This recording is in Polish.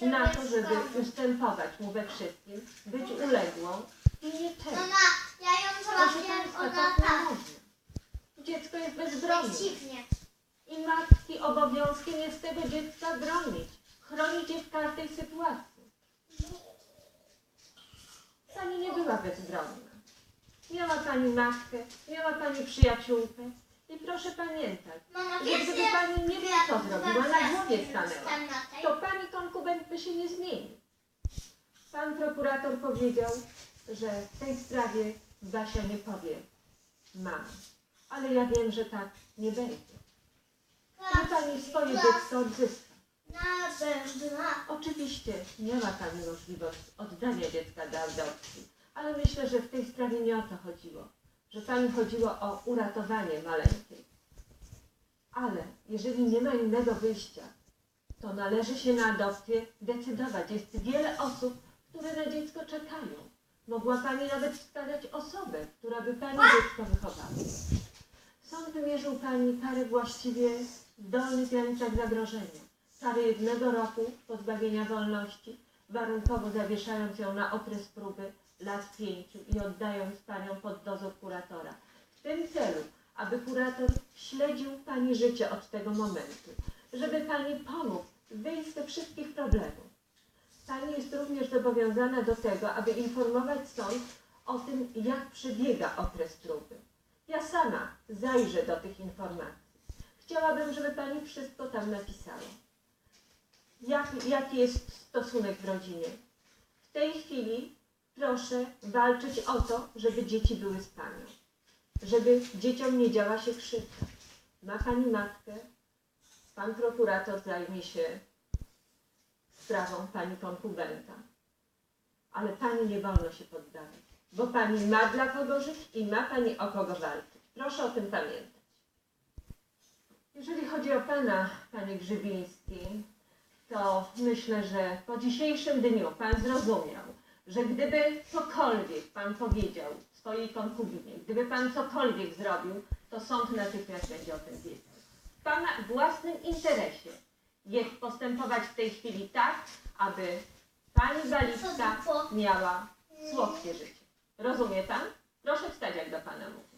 na to, żeby ustępować mu we wszystkim, być uległą i nie czekać. Mama, ja ją Państwa, od tak. Dziecko jest bezbronne. Dziwnie. I matki obowiązkiem jest tego dziecka bronić. Chronić je w każdej sytuacji. Pani nie była bezbronna. Miała Pani matkę, miała Pani przyjaciółkę. I proszę pamiętać, Mama, że wiesz, gdyby że Pani nie wiem co zrobiła, na głowie stanęła, to Pani konkubent by się nie zmienił. Pan prokurator powiedział, że w tej sprawie Basia nie powie mama. Ale ja wiem, że tak nie będzie. Że Pani swoje dziecko odzyska. Na. Oczywiście miała Pani możliwość oddania dziecka do adopcji, ale myślę, że w tej sprawie nie o to chodziło. Że Pani chodziło o uratowanie maleńkiej. Ale jeżeli nie ma innego wyjścia, to należy się na adopcję decydować. Jest wiele osób, które na dziecko czekają. Mogła Pani nawet wskazać osobę, która by Pani dziecko wychowała. Sąd wymierzył Pani karę właściwie w dolnych granicach zagrożenia. Karę jednego roku pozbawienia wolności, warunkowo zawieszając ją na okres próby lat pięciu i oddając Panią pod dozór kuratora. W tym celu, aby kurator śledził Pani życie od tego momentu, żeby Pani pomógł wyjść ze wszystkich problemów. Pani jest również zobowiązana do tego, aby informować sąd o tym, jak przebiega okres próby. Ja sama zajrzę do tych informacji. Chciałabym, żeby Pani wszystko tam napisała. Jak, jaki jest stosunek w rodzinie? W tej chwili proszę walczyć o to, żeby dzieci były z Panią. Żeby dzieciom nie działa się krzywda. Ma Pani matkę, Pan prokurator zajmie się sprawą Pani konkubenta. Ale Pani nie wolno się poddawać, bo Pani ma dla kogo żyć i ma Pani o kogo walczyć. Proszę o tym pamiętać. Jeżeli chodzi o Pana, Panie Grzybiński, to myślę, że po dzisiejszym dniu Pan zrozumiał, że gdyby cokolwiek Pan powiedział swojej konkubinie, gdyby Pan cokolwiek zrobił, to sąd natychmiast będzie o tym wiedział. W Pana własnym interesie jest postępować w tej chwili tak, aby Pani Balicka miała słodkie życie. Rozumie Pan? Proszę wstać, jak do Pana mówię.